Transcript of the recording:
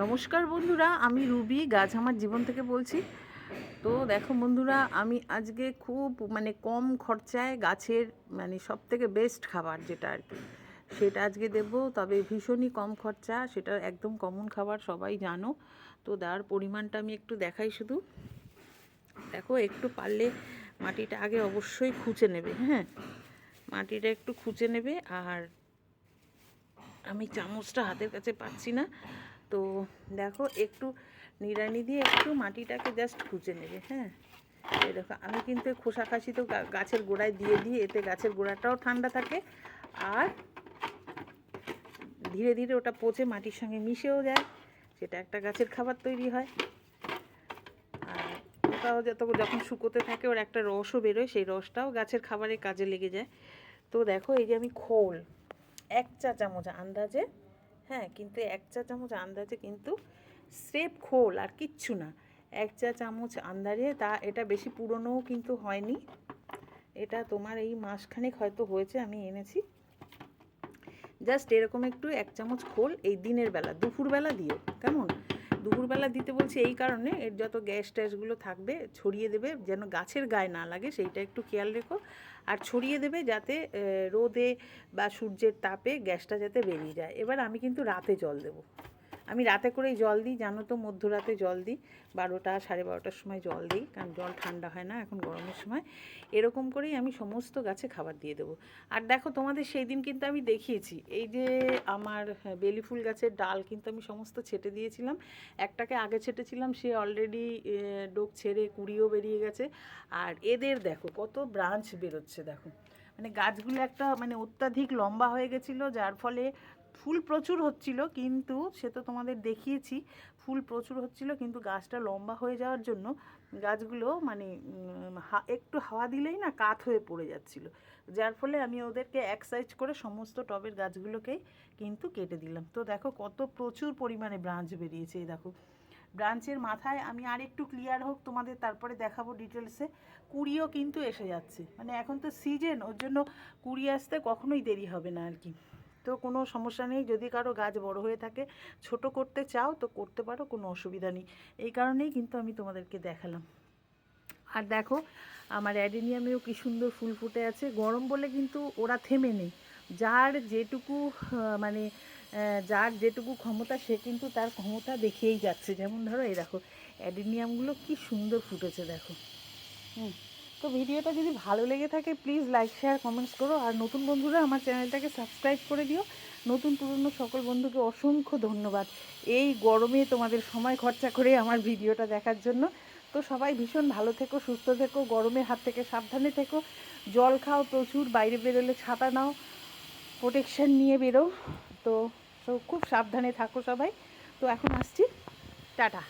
নমস্কার বন্ধুরা, আমি রুবি গাছ আমার জীবন থেকে বলছি। তো দেখো বন্ধুরা, আমি আজকে খুব মানে কম খরচায় গাছের মানে সব থেকে বেস্ট খাবার যেটা আর কি, সেটা আজকে দেবো। তবে ভীষণই কম খরচা, সেটা একদম কমন খাবার, সবাই জানো। তো দেওয়ার পরিমাণটা আমি একটু দেখাই শুধু। দেখো, একটু পারলে মাটিটা আগে অবশ্যই খুঁচে নেবে হ্যাঁ? মাটিটা একটু খুঁচে নেবে, আর আমি চামচটা হাতের কাছে পাচ্ছি না। তো দেখো একটু নিড়ানি দিয়ে একটু মাটিটাকে জাস্ট খুঁজে নেবে হ্যাঁ? এই দেখো, আমি কিন্তু খোসা খাসি তো গাছের গোড়ায় দিয়ে দিই, এতে গাছের গোড়াটাও ঠান্ডা থাকে আর ধীরে ধীরে ওটা পচে মাটির সঙ্গে মিশেও যায়, সেটা একটা গাছের খাবার তৈরি হয়। আর ওটাও যত যখন শুকোতে থাকে ওর একটা রসও বেরোয়, সেই রসটাও গাছের খাবারের কাজে লেগে যায়। তো দেখো, এই যে আমি খোল, এক চা চামচ আন্দাজে হ্যাঁ কিন্তু এক চা চামচ আন্দাজে কিন্তু স্রেফ খোল আর কিচ্ছু না। এক চা চামচ আন্দাজে তা, এটা বেশি পুরনোও কিন্তু হয়নি। এটা তোমার এই মাসখানেক হয়তো হয়েছে, আমি এনেছি। জাস্ট এরকম একটু এক চামচ খোল এই দিনের বেলা দুপুরবেলা দিও, কেমন? দুপুরবেলা দিতে বলছি এই কারণে, এর যত গ্যাস ট্যাসগুলো থাকবে ছড়িয়ে দেবে, যেন গাছের গায়ে না লাগে, সেইটা একটু খেয়াল রেখো। আর ছড়িয়ে দেবে যাতে রোদে বা সূর্যের তাপে গ্যাসটা যাতে বেরিয়ে যায়। এবার আমি কিন্তু রাতে জল দেবো। আমি রাতে করেই জল দিই জানো তো মধ্যরাতে জল দিই। বারোটা সাড়ে বারোটার সময় জল দিই কারণ জল ঠান্ডা হয় না এখন গরমের সময়। এরকম করেই আমি সমস্ত গাছে খাবার দিয়ে দেবো। আর দেখো তোমাদের সেই দিন কিন্তু আমি দেখিয়েছি এই যে আমার হ্যাঁ, বেলি ফুল গাছের ডাল কিন্তু আমি সমস্ত ছেটে দিয়েছিলাম। একটাকে আগে ছেটেছিলাম সে অলরেডি ডোক ছেড়ে কুড়িও বেরিয়ে গেছে। আর এদের দেখো কত ব্রাঞ্চ বেরোচ্ছে দেখো। মানে গাছগুলো একটা মানে অত্যাধিক লম্বা হয়ে গেছিল, যার ফলে ফুল প্রচুর হচ্ছিল, কিন্তু সে তো তোমাদের দেখিয়েছি, ফুল প্রচুর হচ্ছিল, কিন্তু গাছটা লম্বা হয়ে যাওয়ার জন্য গাছগুলো মানে একটু হাওয়া দিলেই না কাত হয়ে পড়ে যাচ্ছিল। যার ফলে আমি ওদেরকে এক সাইজ করে সমস্ত টবের গাছগুলোকেই কিন্তু কেটে দিলাম। তো দেখো কত প্রচুর পরিমাণে ব্রাঞ্চ বেরিয়েছে, এই দেখো। ব্রাঞ্চের মাথায় আমি আর একটু ক্লিয়ার হোক, তোমাদের তারপরে দেখাবো ডিটেলসে কুড়িও কিন্তু এসে যাচ্ছে। মানে এখন তো সিজন ওর জন্য কুড়ি আসতে কখনোই দেরি হবে না আর কি। তো কোনো সমস্যা নেই, যদি কারও গাছ বড় হয়ে থাকে, ছোট করতে চাও, তো করতে পারো, কোনো অসুবিধা নেই। এই কারণেই কিন্তু আমি তোমাদেরকে দেখালাম। আর দেখো, আমার অ্যাডেনিয়ামেও কি সুন্দর ফুল ফুটে আছে। গরম বলে কিন্তু ওরা থেমে নেই। যার যেটুকু মানে যার যেটুকু ক্ষমতা, সে কিন্তু তার ক্ষমতা দেখিয়েই যাচ্ছে। যেমন ধরো, এই দেখো, অ্যাডেনিয়ামগুলো কি সুন্দর ফুটেছে, দেখো। হুম, তো ভিডিওটা যদি ভালো লেগে থাকে প্লিজ লাইক শেয়ার কমেন্টস করো। আর নতুন বন্ধুরা, আমার চ্যানেলটাকে সাবস্ক্রাইব করে দিও। নতুন পুরনো সকল বন্ধুকে অসংখ্য ধন্যবাদ। এই গরমে তোমাদের সময় খরচা করে আমার ভিডিওটা দেখার জন্য। তো সবাই ভীষণ ভালো থেকো, সুস্থ থেকো, গরমের হাত থেকে সাবধানে থেকো। জল খাও প্রচুর, বাইরে বেরোলে ছাতা নাও প্রোটেকশান নিয়ে বেরো। তো তো খুব সাবধানে থাকো সবাই। তো এখন আসছি। টাটা।